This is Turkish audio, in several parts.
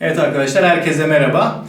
Evet arkadaşlar herkese merhaba.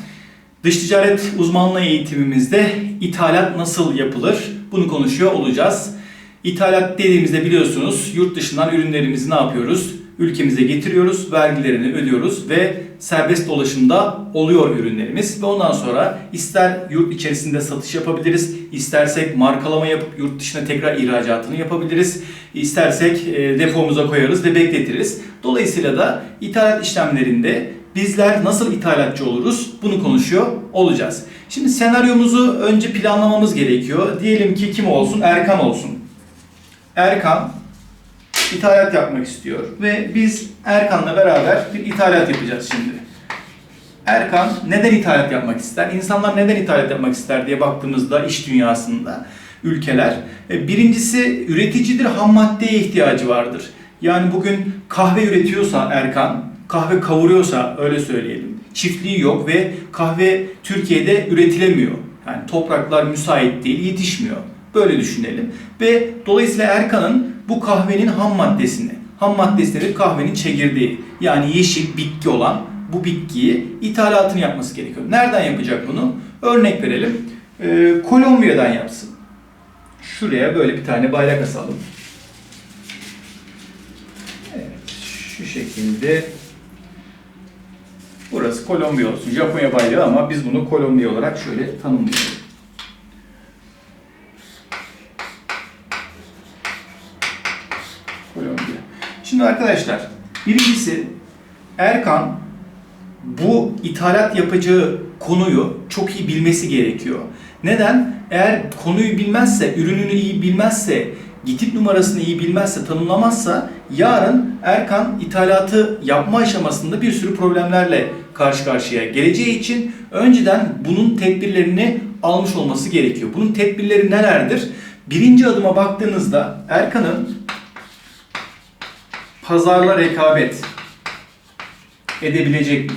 Dış ticaret uzmanlığı eğitimimizde ithalat nasıl yapılır bunu konuşuyor olacağız. İthalat dediğimizde biliyorsunuz yurt dışından ürünlerimizi ne yapıyoruz? Ülkemize getiriyoruz, vergilerini ödüyoruz ve serbest dolaşımda oluyor ürünlerimiz. Ve ondan sonra ister yurt içerisinde satış yapabiliriz, istersek markalama yapıp yurt dışına tekrar ihracatını yapabiliriz, istersek e, depomuza koyarız ve bekletiriz. Dolayısıyla da ithalat işlemlerinde bizler nasıl ithalatçı oluruz bunu konuşuyor olacağız. Şimdi senaryomuzu önce planlamamız gerekiyor. Diyelim ki kim olsun? Erkan olsun. Erkan ithalat yapmak istiyor ve biz Erkan'la beraber bir ithalat yapacağız şimdi. Erkan neden ithalat yapmak ister? İnsanlar neden ithalat yapmak ister diye baktığımızda iş dünyasında ülkeler e, birincisi üreticidir ham maddeye ihtiyacı vardır. Yani bugün kahve üretiyorsa Erkan, kahve kavuruyorsa öyle söyleyelim. Çiftliği yok ve kahve Türkiye'de üretilemiyor. Yani topraklar müsait değil, yetişmiyor. Böyle düşünelim. Ve dolayısıyla Erkan'ın bu kahvenin ham maddesini, ham maddesi nedir? Kahvenin çekirdeği. Yani yeşil bitki olan bu bitkiyi ithalatını yapması gerekiyor. Nereden yapacak bunu? Örnek verelim. Ee, Kolombiya'dan yapsın. Şuraya böyle bir tane bayrak asalım. Evet, şu şekilde. Burası Kolombiya olsun. Japonya bayrağı ama biz bunu Kolombiya olarak şöyle tanımlayalım. Kolombiya. Şimdi arkadaşlar birincisi Erkan bu ithalat yapacağı konuyu çok iyi bilmesi gerekiyor. Neden? Eğer konuyu bilmezse, ürününü iyi bilmezse, gitip numarasını iyi bilmezse, tanımlamazsa yarın Erkan ithalatı yapma aşamasında bir sürü problemlerle karşı karşıya geleceği için önceden bunun tedbirlerini almış olması gerekiyor. Bunun tedbirleri nelerdir? Birinci adıma baktığınızda Erkan'ın pazarla rekabet edebilecek mi?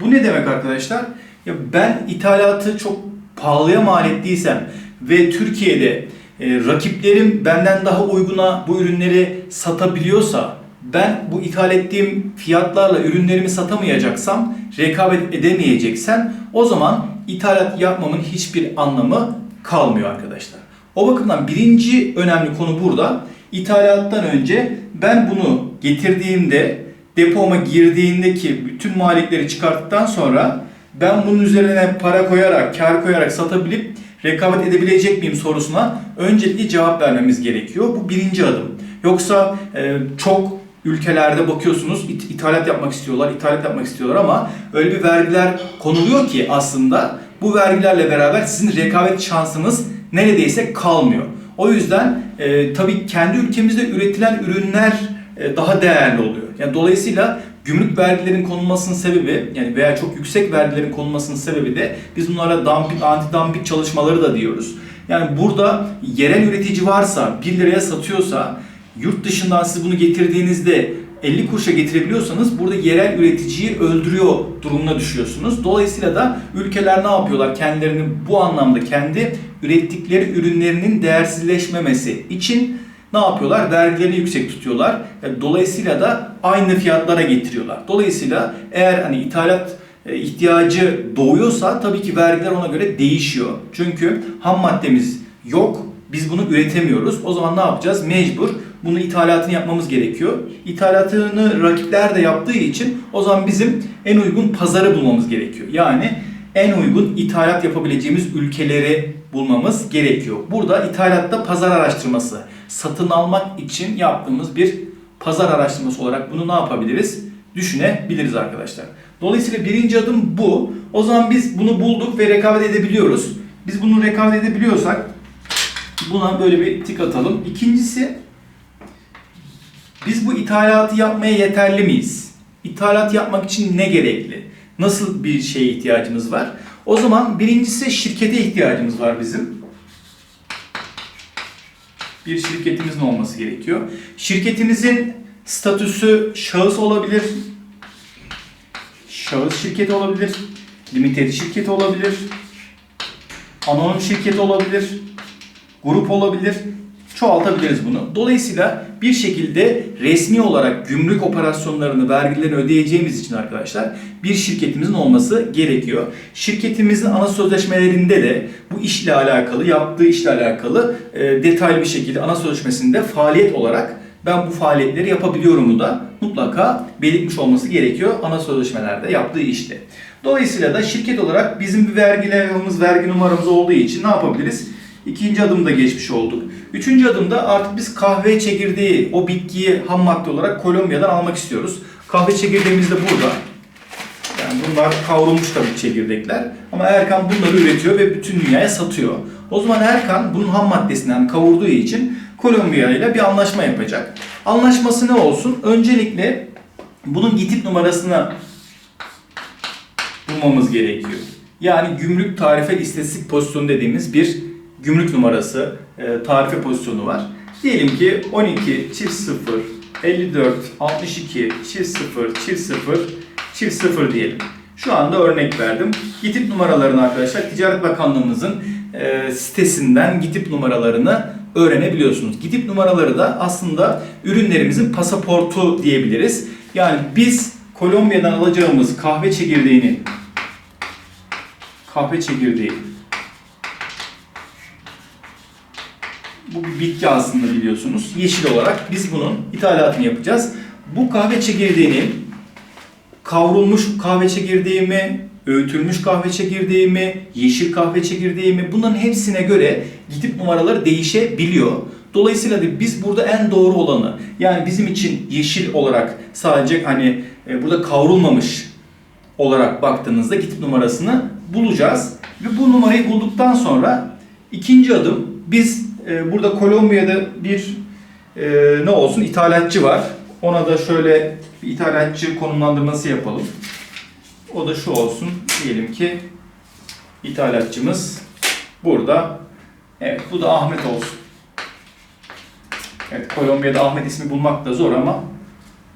Bu ne demek arkadaşlar? Ya ben ithalatı çok pahalıya mal ettiysem ve Türkiye'de e, rakiplerim benden daha uyguna bu ürünleri satabiliyorsa ben bu ithal ettiğim fiyatlarla ürünlerimi satamayacaksam, rekabet edemeyeceksem o zaman ithalat yapmamın hiçbir anlamı kalmıyor arkadaşlar. O bakımdan birinci önemli konu burada. İthalattan önce ben bunu getirdiğimde depoma girdiğindeki bütün maliyetleri çıkarttıktan sonra ben bunun üzerine para koyarak, kar koyarak satabilip rekabet edebilecek miyim sorusuna öncelikle cevap vermemiz gerekiyor. Bu birinci adım. Yoksa e, çok ülkelerde bakıyorsunuz it- ithalat yapmak istiyorlar, ithalat yapmak istiyorlar ama öyle bir vergiler konuluyor ki aslında bu vergilerle beraber sizin rekabet şansınız neredeyse kalmıyor. O yüzden e, tabii kendi ülkemizde üretilen ürünler e, daha değerli oluyor. Yani dolayısıyla gümrük vergilerin konulmasının sebebi yani veya çok yüksek vergilerin konulmasının sebebi de biz bunlara dumping, anti-dumping çalışmaları da diyoruz. Yani burada yerel üretici varsa 1 liraya satıyorsa yurt dışından siz bunu getirdiğinizde 50 kuruşa getirebiliyorsanız burada yerel üreticiyi öldürüyor durumuna düşüyorsunuz. Dolayısıyla da ülkeler ne yapıyorlar? Kendilerini bu anlamda kendi ürettikleri ürünlerinin değersizleşmemesi için ne yapıyorlar? Vergilerini yüksek tutuyorlar. Yani Dolayısıyla da aynı fiyatlara getiriyorlar. Dolayısıyla eğer hani ithalat e, ihtiyacı doğuyorsa tabii ki vergiler ona göre değişiyor. Çünkü ham maddemiz yok. Biz bunu üretemiyoruz. O zaman ne yapacağız? Mecbur bunu ithalatını yapmamız gerekiyor. İthalatını rakipler de yaptığı için o zaman bizim en uygun pazarı bulmamız gerekiyor. Yani en uygun ithalat yapabileceğimiz ülkeleri bulmamız gerekiyor. Burada ithalatta pazar araştırması, satın almak için yaptığımız bir pazar araştırması olarak bunu ne yapabiliriz? Düşünebiliriz arkadaşlar. Dolayısıyla birinci adım bu. O zaman biz bunu bulduk ve rekabet edebiliyoruz. Biz bunu rekabet edebiliyorsak buna böyle bir tik atalım. İkincisi biz bu ithalatı yapmaya yeterli miyiz? İthalat yapmak için ne gerekli? Nasıl bir şeye ihtiyacımız var? O zaman birincisi şirkete ihtiyacımız var bizim. Bir şirketimizin olması gerekiyor. Şirketimizin statüsü şahıs olabilir, şahıs şirketi olabilir, limited şirketi olabilir, anonim şirketi olabilir, grup olabilir. Çoğaltabiliriz bunu. Dolayısıyla bir şekilde resmi olarak gümrük operasyonlarını, vergilerini ödeyeceğimiz için arkadaşlar bir şirketimizin olması gerekiyor. Şirketimizin ana sözleşmelerinde de bu işle alakalı, yaptığı işle alakalı e, detaylı bir şekilde ana sözleşmesinde faaliyet olarak ben bu faaliyetleri yapabiliyorumu da mutlaka belirtmiş olması gerekiyor ana sözleşmelerde yaptığı işte. Dolayısıyla da şirket olarak bizim bir vergi levhamız, vergi numaramız olduğu için ne yapabiliriz? İkinci adımda geçmiş olduk. Üçüncü adımda artık biz kahve çekirdeği, o bitkiyi ham madde olarak Kolombiya'dan almak istiyoruz. Kahve çekirdeğimiz de burada. Yani bunlar kavrulmuş tabii çekirdekler. Ama Erkan bunları üretiyor ve bütün dünyaya satıyor. O zaman Erkan bunun ham maddesinden kavurduğu için Kolombiya ile bir anlaşma yapacak. Anlaşması ne olsun? Öncelikle bunun gitip numarasını bulmamız gerekiyor. Yani gümrük tarife istatistik pozisyonu dediğimiz bir gümrük numarası, e, tarife pozisyonu var. Diyelim ki 12 çift 0 54 62 çift 0 çift 0 çift 0 diyelim. Şu anda örnek verdim. Gitip numaralarını arkadaşlar Ticaret Bakanlığımızın e, sitesinden gitip numaralarını öğrenebiliyorsunuz. Gitip numaraları da aslında ürünlerimizin pasaportu diyebiliriz. Yani biz Kolombiya'dan alacağımız kahve çekirdeğini kahve çekirdeği bu bir bitki aslında biliyorsunuz. Yeşil olarak biz bunun ithalatını yapacağız. Bu kahve çekirdeğinin kavrulmuş kahve çekirdeği mi, öğütülmüş kahve çekirdeği mi, yeşil kahve çekirdeği mi bunların hepsine göre gidip numaraları değişebiliyor. Dolayısıyla da biz burada en doğru olanı yani bizim için yeşil olarak sadece hani e, burada kavrulmamış olarak baktığınızda gidip numarasını bulacağız. Ve bu numarayı bulduktan sonra ikinci adım biz e, burada Kolombiya'da bir e, ne olsun ithalatçı var. Ona da şöyle bir ithalatçı konumlandırması yapalım. O da şu olsun. Diyelim ki ithalatçımız burada. Evet bu da Ahmet olsun. Evet Kolombiya'da Ahmet ismi bulmak da zor ama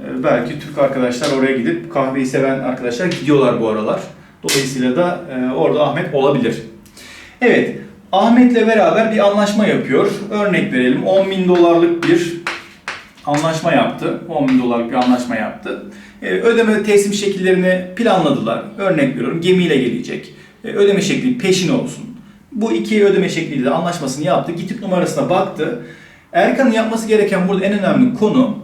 e, belki Türk arkadaşlar oraya gidip kahveyi seven arkadaşlar gidiyorlar bu aralar. Dolayısıyla da e, orada Ahmet olabilir. Evet Ahmet'le beraber bir anlaşma yapıyor. Örnek verelim 10 bin dolarlık bir anlaşma yaptı. 10 bin dolarlık bir anlaşma yaptı. E, ödeme teslim şekillerini planladılar. Örnek veriyorum gemiyle gelecek. E, ödeme şekli peşin olsun. Bu iki ödeme şekliyle anlaşmasını yaptı. Gitip numarasına baktı. Erkan'ın yapması gereken burada en önemli konu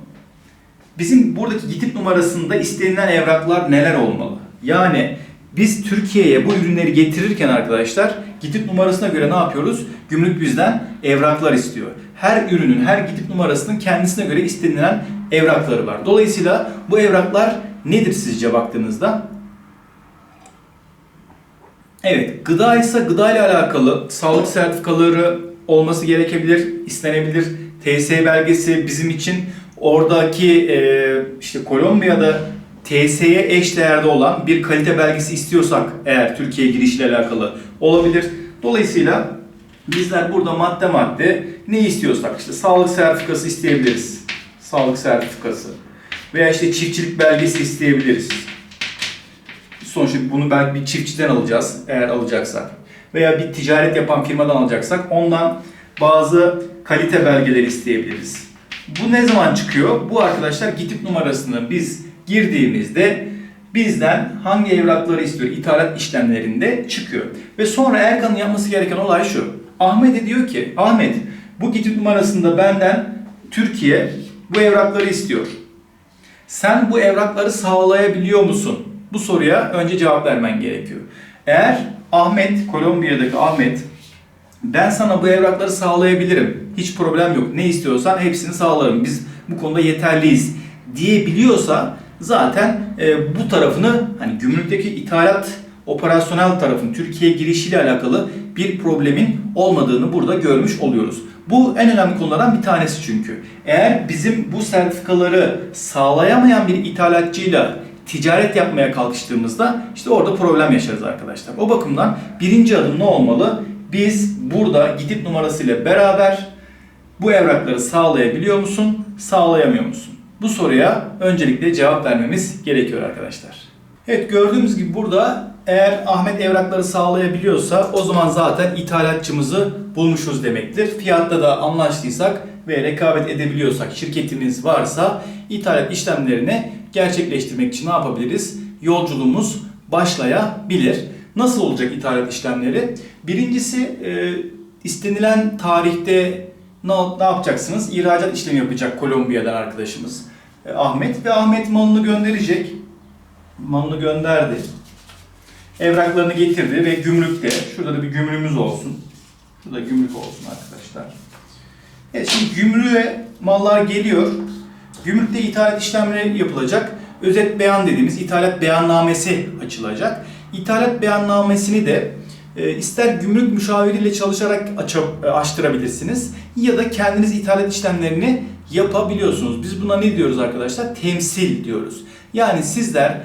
bizim buradaki gitip numarasında istenilen evraklar neler olmalı? Yani biz Türkiye'ye bu ürünleri getirirken arkadaşlar gitip numarasına göre ne yapıyoruz? Gümrük bizden evraklar istiyor. Her ürünün, her gitip numarasının kendisine göre istenilen evrakları var. Dolayısıyla bu evraklar nedir sizce baktığınızda? Evet, gıda ise gıda ile alakalı sağlık sertifikaları olması gerekebilir, istenebilir. TS belgesi bizim için oradaki işte Kolombiya'da TS'ye eş değerde olan bir kalite belgesi istiyorsak eğer Türkiye girişle alakalı olabilir. Dolayısıyla bizler burada madde madde ne istiyorsak işte sağlık sertifikası isteyebiliriz. Sağlık sertifikası. Veya işte çiftçilik belgesi isteyebiliriz. Sonuçta bunu belki bir çiftçiden alacağız eğer alacaksak. Veya bir ticaret yapan firmadan alacaksak ondan bazı kalite belgeleri isteyebiliriz. Bu ne zaman çıkıyor? Bu arkadaşlar gitip numarasını biz girdiğimizde bizden hangi evrakları istiyor ithalat işlemlerinde çıkıyor. Ve sonra Erkan'ın yapması gereken olay şu. Ahmet'e diyor ki Ahmet bu gitip numarasında benden Türkiye bu evrakları istiyor. Sen bu evrakları sağlayabiliyor musun? Bu soruya önce cevap vermen gerekiyor. Eğer Ahmet, Kolombiya'daki Ahmet ben sana bu evrakları sağlayabilirim. Hiç problem yok. Ne istiyorsan hepsini sağlarım. Biz bu konuda yeterliyiz diyebiliyorsa zaten e, bu tarafını hani gümrükteki ithalat operasyonel tarafın Türkiye girişiyle alakalı bir problemin olmadığını burada görmüş oluyoruz. Bu en önemli konulardan bir tanesi çünkü. Eğer bizim bu sertifikaları sağlayamayan bir ithalatçıyla ticaret yapmaya kalkıştığımızda işte orada problem yaşarız arkadaşlar. O bakımdan birinci adım ne olmalı? Biz burada gidip numarasıyla beraber bu evrakları sağlayabiliyor musun, sağlayamıyor musun? Bu soruya öncelikle cevap vermemiz gerekiyor arkadaşlar. Evet gördüğümüz gibi burada eğer Ahmet evrakları sağlayabiliyorsa o zaman zaten ithalatçımızı bulmuşuz demektir. Fiyatta da anlaştıysak ve rekabet edebiliyorsak şirketimiz varsa ithalat işlemlerini gerçekleştirmek için ne yapabiliriz? Yolculuğumuz başlayabilir. Nasıl olacak ithalat işlemleri? Birincisi e, istenilen tarihte ne, ne yapacaksınız? İhracat işlemi yapacak Kolombiya'dan arkadaşımız Ahmet ve Ahmet malını gönderecek. Malını gönderdi. Evraklarını getirdi ve gümrükte. Şurada da bir gümrüğümüz olsun. Şurada gümrük olsun arkadaşlar. Evet şimdi gümrüğe mallar geliyor. Gümrükte ithalat işlemleri yapılacak. Özet beyan dediğimiz ithalat beyannamesi açılacak. İthalat beyannamesini de e, ister gümrük müşaviriyle çalışarak e, açtırabilirsiniz ya da kendiniz ithalat işlemlerini yapabiliyorsunuz. Biz buna ne diyoruz arkadaşlar? Temsil diyoruz. Yani sizler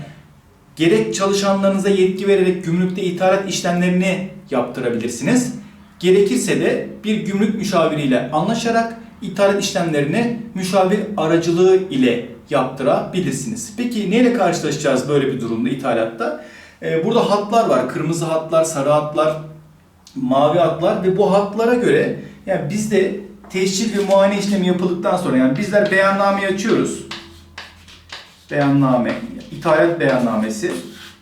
gerek çalışanlarınıza yetki vererek gümrükte ithalat işlemlerini yaptırabilirsiniz. Gerekirse de bir gümrük müşaviriyle anlaşarak ithalat işlemlerini müşavir aracılığı ile yaptırabilirsiniz. Peki neyle karşılaşacağız böyle bir durumda ithalatta? Ee, burada hatlar var. Kırmızı hatlar, sarı hatlar, mavi hatlar ve bu hatlara göre yani biz de teşhir ve muayene işlemi yapıldıktan sonra yani bizler beyannameyi açıyoruz. Beyanname, ithalat beyannamesi.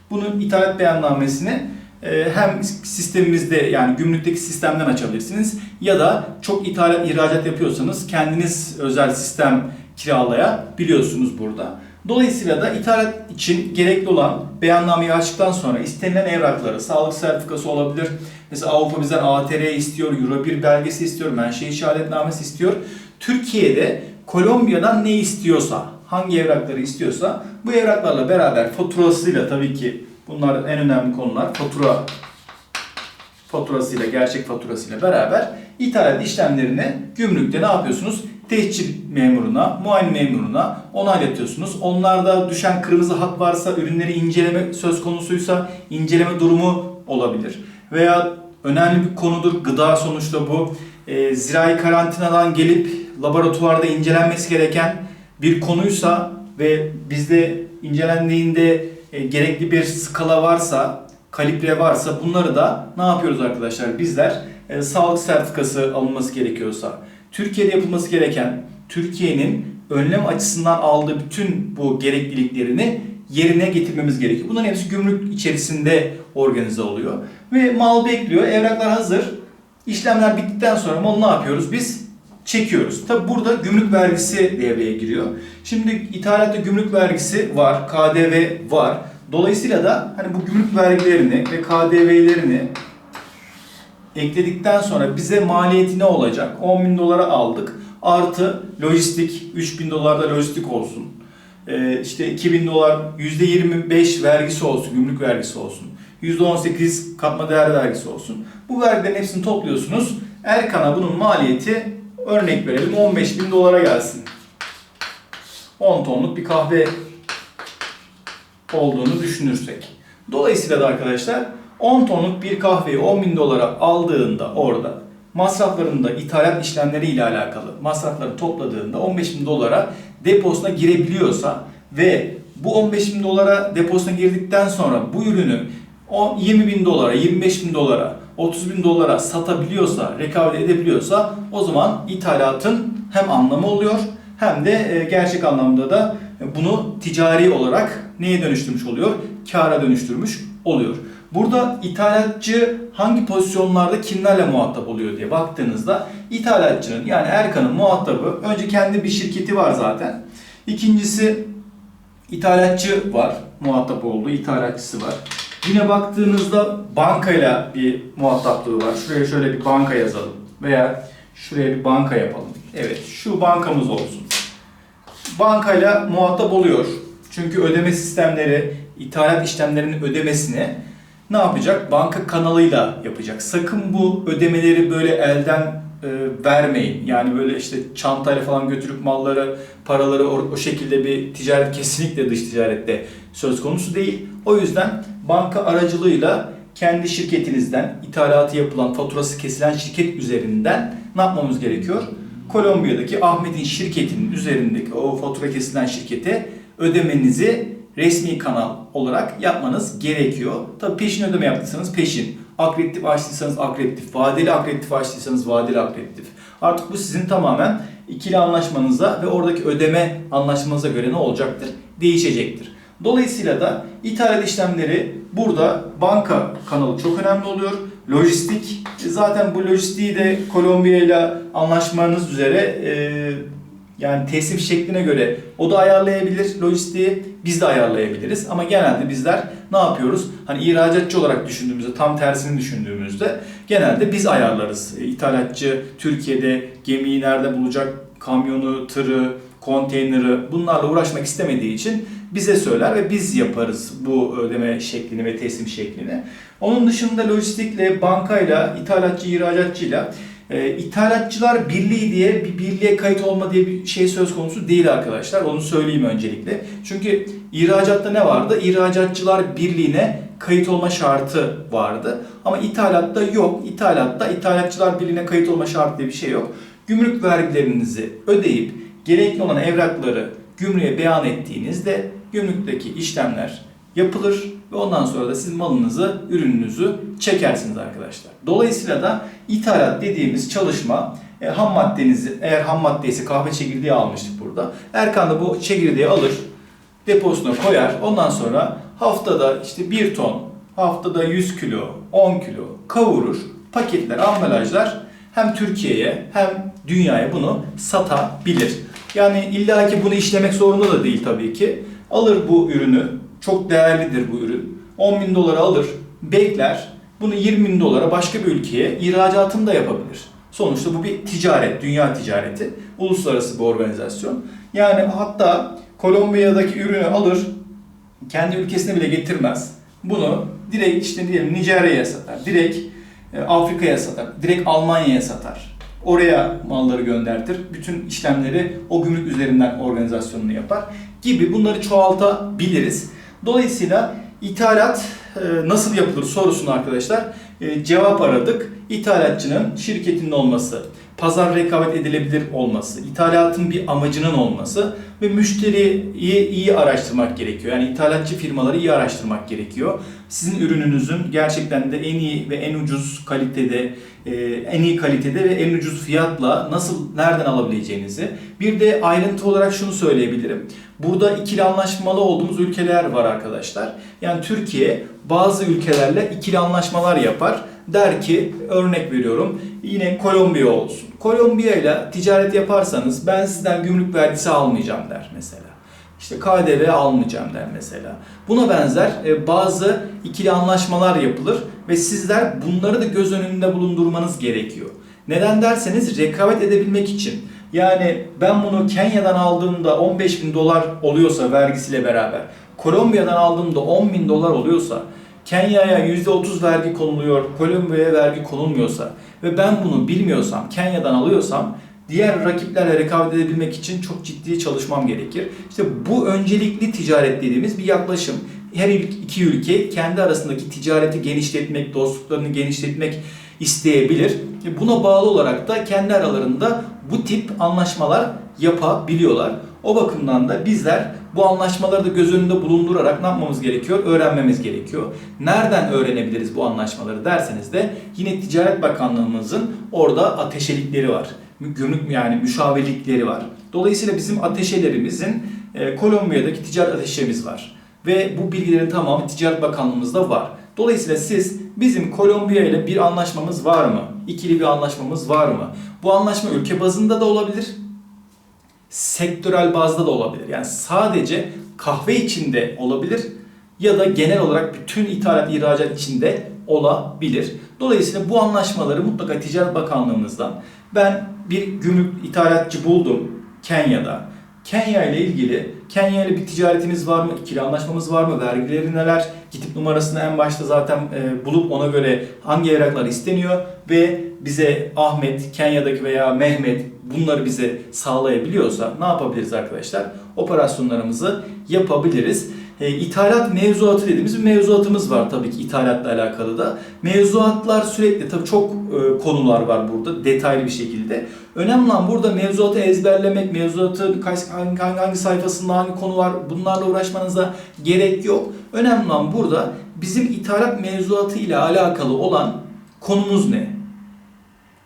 Bunun ithalat beyannamesini e, hem sistemimizde yani gümrükteki sistemden açabilirsiniz ya da çok ithalat ihracat yapıyorsanız kendiniz özel sistem kiralayabiliyorsunuz burada. Dolayısıyla da ithalat için gerekli olan beyannameyi açtıktan sonra istenilen evrakları, sağlık sertifikası olabilir. Mesela Avrupa bizden ATR istiyor, Euro 1 belgesi istiyor, menşe işaretnamesi istiyor. Türkiye'de Kolombiya'dan ne istiyorsa, hangi evrakları istiyorsa bu evraklarla beraber faturasıyla tabii ki bunlar en önemli konular. Fatura faturasıyla, gerçek faturasıyla beraber ithalat işlemlerini gümrükte ne yapıyorsunuz? Tehcir memuruna, muayene memuruna onaylatıyorsunuz. Onlarda düşen kırmızı hat varsa, ürünleri inceleme söz konusuysa inceleme durumu olabilir. Veya önemli bir konudur, gıda sonuçta bu. E, zirai karantinadan gelip laboratuvarda incelenmesi gereken bir konuysa ve bizde incelendiğinde e, gerekli bir skala varsa, kalibre varsa bunları da ne yapıyoruz arkadaşlar? Bizler e, sağlık sertifikası alınması gerekiyorsa, Türkiye'de yapılması gereken, Türkiye'nin önlem açısından aldığı bütün bu gerekliliklerini yerine getirmemiz gerekiyor. Bunların hepsi gümrük içerisinde organize oluyor. Ve mal bekliyor, evraklar hazır. İşlemler bittikten sonra malı ne yapıyoruz? Biz çekiyoruz. Tabi burada gümrük vergisi devreye giriyor. Şimdi ithalatta gümrük vergisi var, KDV var. Dolayısıyla da hani bu gümrük vergilerini ve KDV'lerini ekledikten sonra bize maliyeti ne olacak? 10 bin dolara aldık. Artı lojistik, 3 bin dolar da lojistik olsun. Ee, işte 2000 dolar %25 vergisi olsun, gümrük vergisi olsun. %18 katma değer vergisi olsun. Bu vergilerin hepsini topluyorsunuz. Erkan'a bunun maliyeti örnek verelim 15 bin dolara gelsin. 10 tonluk bir kahve olduğunu düşünürsek. Dolayısıyla da arkadaşlar 10 tonluk bir kahveyi 10 bin dolara aldığında orada masraflarında ithalat işlemleri ile alakalı masrafları topladığında 15 bin dolara deposuna girebiliyorsa ve bu 15 bin dolara deposuna girdikten sonra bu ürünü 20 bin dolara, 25 bin dolara, 30 bin dolara satabiliyorsa, rekabet edebiliyorsa o zaman ithalatın hem anlamı oluyor hem de e, gerçek anlamda da bunu ticari olarak neye dönüştürmüş oluyor? Kâra dönüştürmüş oluyor. Burada ithalatçı hangi pozisyonlarda kimlerle muhatap oluyor diye baktığınızda ithalatçının yani Erkan'ın muhatabı önce kendi bir şirketi var zaten. İkincisi ithalatçı var. Muhatap olduğu ithalatçısı var. Yine baktığınızda bankayla bir muhataplığı var. Şuraya şöyle bir banka yazalım. Veya şuraya bir banka yapalım. Evet şu bankamız olsun. Bankayla muhatap oluyor. Çünkü ödeme sistemleri, ithalat işlemlerinin ödemesini ne yapacak? Banka kanalıyla yapacak. Sakın bu ödemeleri böyle elden e, vermeyin. Yani böyle işte çantayla falan götürüp malları, paraları o, o şekilde bir ticaret kesinlikle dış ticarette söz konusu değil. O yüzden banka aracılığıyla kendi şirketinizden ithalatı yapılan, faturası kesilen şirket üzerinden ne yapmamız gerekiyor? Kolombiya'daki Ahmet'in şirketinin üzerindeki o fatura kesilen şirkete ödemenizi resmi kanal olarak yapmanız gerekiyor. Tabii peşin ödeme yaptıysanız peşin. Akreditif açtıysanız akreditif, vadeli akreditif açtıysanız vadeli akreditif. Artık bu sizin tamamen ikili anlaşmanıza ve oradaki ödeme anlaşmanıza göre ne olacaktır? Değişecektir. Dolayısıyla da ithalat işlemleri burada banka kanalı çok önemli oluyor. Lojistik, zaten bu lojistiği de Kolombiya ile anlaşmanız üzere e, yani teslim şekline göre o da ayarlayabilir lojistiği, biz de ayarlayabiliriz. Ama genelde bizler ne yapıyoruz? Hani ihracatçı olarak düşündüğümüzde, tam tersini düşündüğümüzde genelde biz ayarlarız. E, İthalatçı Türkiye'de gemiyi nerede bulacak, kamyonu, tırı, konteyneri bunlarla uğraşmak istemediği için bize söyler ve biz yaparız bu ödeme şeklini ve teslim şeklini. Onun dışında lojistikle, bankayla, ithalatçı, ihracatçıyla e, ithalatçılar birliği diye bir birliğe kayıt olma diye bir şey söz konusu değil arkadaşlar. Onu söyleyeyim öncelikle. Çünkü ihracatta ne vardı? İhracatçılar birliğine kayıt olma şartı vardı. Ama ithalatta yok. İthalatta ithalatçılar birliğine kayıt olma şartı diye bir şey yok. Gümrük vergilerinizi ödeyip gerekli olan evrakları gümrüğe beyan ettiğinizde gümrükteki işlemler yapılır ve ondan sonra da siz malınızı, ürününüzü çekersiniz arkadaşlar. Dolayısıyla da ithalat dediğimiz çalışma e, ham maddenizi, eğer ham maddeyse kahve çekirdeği almıştık burada. Erkan da bu çekirdeği alır, deposuna koyar. Ondan sonra haftada işte 1 ton, haftada 100 kilo, 10 kilo kavurur, paketler, ambalajlar hem Türkiye'ye hem dünyaya bunu satabilir. Yani illaki bunu işlemek zorunda da değil tabii ki. Alır bu ürünü, çok değerlidir bu ürün. 10 bin dolara alır, bekler, bunu 20 bin dolara başka bir ülkeye ihracatını da yapabilir. Sonuçta bu bir ticaret, dünya ticareti. Uluslararası bir organizasyon. Yani hatta Kolombiya'daki ürünü alır, kendi ülkesine bile getirmez. Bunu direkt işte diyelim Nijerya'ya satar, direkt e, Afrika'ya satar, direkt Almanya'ya satar. Oraya malları göndertir. Bütün işlemleri o gümrük üzerinden organizasyonunu yapar gibi bunları çoğaltabiliriz. Dolayısıyla ithalat e, nasıl yapılır sorusunu arkadaşlar e, cevap aradık. İthalatçının şirketinin olması, pazar rekabet edilebilir olması, ithalatın bir amacının olması ve müşteriyi iyi araştırmak gerekiyor. Yani ithalatçı firmaları iyi araştırmak gerekiyor. Sizin ürününüzün gerçekten de en iyi ve en ucuz kalitede, e, en iyi kalitede ve en ucuz fiyatla nasıl, nereden alabileceğinizi. Bir de ayrıntı olarak şunu söyleyebilirim. Burada ikili anlaşmalı olduğumuz ülkeler var arkadaşlar. Yani Türkiye bazı ülkelerle ikili anlaşmalar yapar. Der ki örnek veriyorum yine Kolombiya olsun. Kolombiya ile ticaret yaparsanız ben sizden gümrük vergisi almayacağım der mesela. İşte KDV almayacağım der mesela. Buna benzer e, bazı ikili anlaşmalar yapılır ve sizler bunları da göz önünde bulundurmanız gerekiyor. Neden derseniz rekabet edebilmek için. Yani ben bunu Kenya'dan aldığımda 15 bin dolar oluyorsa vergisiyle beraber, Kolombiya'dan aldığımda 10 bin dolar oluyorsa, Kenya'ya %30 vergi konuluyor, Kolombiya'ya vergi konulmuyorsa ve ben bunu bilmiyorsam, Kenya'dan alıyorsam diğer rakiplerle rekabet edebilmek için çok ciddi çalışmam gerekir. İşte bu öncelikli ticaret dediğimiz bir yaklaşım. Her iki ülke kendi arasındaki ticareti genişletmek, dostluklarını genişletmek isteyebilir. Buna bağlı olarak da kendi aralarında bu tip anlaşmalar yapabiliyorlar. O bakımdan da bizler bu anlaşmaları da göz önünde bulundurarak ne yapmamız gerekiyor? Öğrenmemiz gerekiyor. Nereden öğrenebiliriz bu anlaşmaları derseniz de yine Ticaret Bakanlığımızın orada ateşelikleri var. Gümrük yani müşavirlikleri var. Dolayısıyla bizim ateşelerimizin e, Kolombiya'daki ticaret ateşemiz var. Ve bu bilgilerin tamamı Ticaret Bakanlığımızda var. Dolayısıyla siz bizim Kolombiya ile bir anlaşmamız var mı? İkili bir anlaşmamız var mı? Bu anlaşma ülke bazında da olabilir. Sektörel bazda da olabilir. Yani sadece kahve içinde olabilir ya da genel olarak bütün ithalat ihracat içinde olabilir. Dolayısıyla bu anlaşmaları mutlaka Ticaret Bakanlığımızdan ben bir gümrük ithalatçı buldum Kenya'da. Kenya ile ilgili Kenya ile bir ticaretimiz var mı? İkili anlaşmamız var mı? Vergileri neler? Gidip numarasını en başta zaten e, bulup ona göre hangi evraklar isteniyor ve bize Ahmet, Kenya'daki veya Mehmet bunları bize sağlayabiliyorsa ne yapabiliriz arkadaşlar? Operasyonlarımızı yapabiliriz. E, ithalat mevzuatı dediğimiz bir mevzuatımız var tabii ki ithalatla alakalı da. Mevzuatlar sürekli tabii çok e, konular var burada detaylı bir şekilde. Önemli olan burada mevzuatı ezberlemek, hangi, hangi, hangi sayfasında hangi konu var bunlarla uğraşmanıza gerek yok. Önemli olan burada bizim ithalat mevzuatı ile alakalı olan konumuz ne?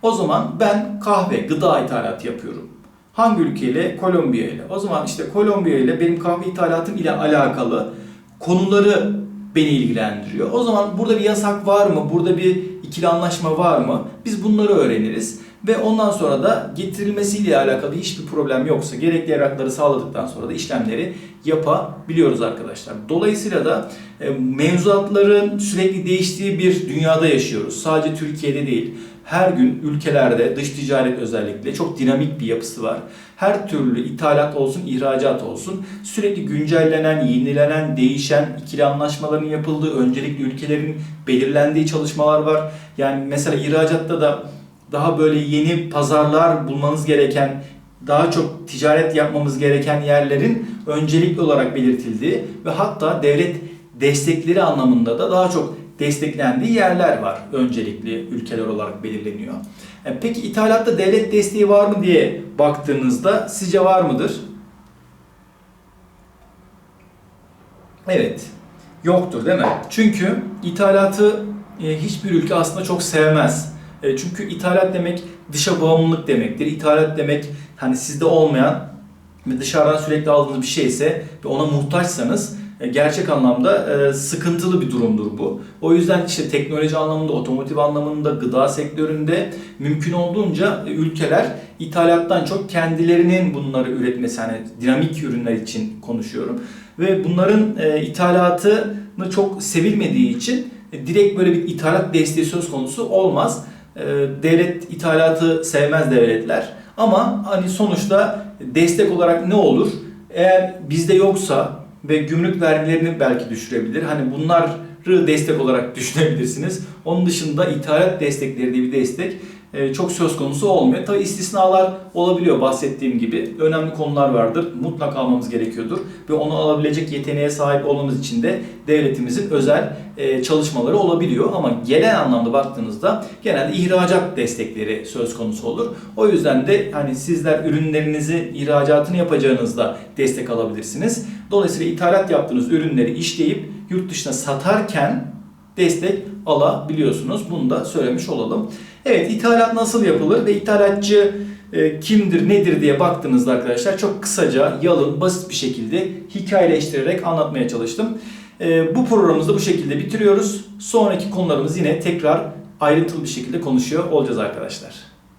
O zaman ben kahve, gıda ithalatı yapıyorum. Hangi ülkeyle? Kolombiya ile. O zaman işte Kolombiya ile benim kahve ithalatım ile alakalı konuları beni ilgilendiriyor. O zaman burada bir yasak var mı? Burada bir ikili anlaşma var mı? Biz bunları öğreniriz. Ve ondan sonra da getirilmesiyle alakalı hiçbir problem yoksa gerekli evrakları sağladıktan sonra da işlemleri yapabiliyoruz arkadaşlar. Dolayısıyla da e, mevzuatların sürekli değiştiği bir dünyada yaşıyoruz. Sadece Türkiye'de değil. Her gün ülkelerde dış ticaret özellikle çok dinamik bir yapısı var. Her türlü ithalat olsun, ihracat olsun sürekli güncellenen, yenilenen, değişen ikili anlaşmaların yapıldığı, öncelikli ülkelerin belirlendiği çalışmalar var. Yani mesela ihracatta da daha böyle yeni pazarlar bulmanız gereken, daha çok ticaret yapmamız gereken yerlerin öncelikli olarak belirtildiği ve hatta devlet destekleri anlamında da daha çok desteklendiği yerler var. Öncelikli ülkeler olarak belirleniyor. E, Peki ithalatta devlet desteği var mı diye baktığınızda sizce var mıdır? Evet. Yoktur değil mi? Çünkü ithalatı e, hiçbir ülke aslında çok sevmez. E, çünkü ithalat demek dışa bağımlılık demektir. İthalat demek hani sizde olmayan ve dışarıdan sürekli aldığınız bir şeyse ve ona muhtaçsanız gerçek anlamda e, sıkıntılı bir durumdur bu. O yüzden işte teknoloji anlamında, otomotiv anlamında, gıda sektöründe mümkün olduğunca e, ülkeler ithalattan çok kendilerinin bunları üretmesi, hani dinamik ürünler için konuşuyorum. Ve bunların e, ithalatını çok sevilmediği için e, direkt böyle bir ithalat desteği söz konusu olmaz. E, devlet ithalatı sevmez devletler. Ama hani sonuçta destek olarak ne olur? Eğer bizde yoksa ve gümrük vergilerini belki düşürebilir. Hani bunları destek olarak düşünebilirsiniz. Onun dışında ithalat destekleri diye bir destek çok söz konusu olmuyor. Tabi istisnalar olabiliyor bahsettiğim gibi. Önemli konular vardır. Mutlaka almamız gerekiyordur. Ve onu alabilecek yeteneğe sahip olmamız için de devletimizin özel e, çalışmaları olabiliyor. Ama genel anlamda baktığınızda genelde ihracat destekleri söz konusu olur. O yüzden de hani sizler ürünlerinizi ihracatını yapacağınızda destek alabilirsiniz. Dolayısıyla ithalat yaptığınız ürünleri işleyip yurt dışına satarken destek alabiliyorsunuz. Bunu da söylemiş olalım. Evet ithalat nasıl yapılır ve ithalatçı e, kimdir nedir diye baktığınızda arkadaşlar çok kısaca yalın basit bir şekilde hikayeleştirerek anlatmaya çalıştım. E, bu programımızı bu şekilde bitiriyoruz. Sonraki konularımız yine tekrar ayrıntılı bir şekilde konuşuyor olacağız arkadaşlar.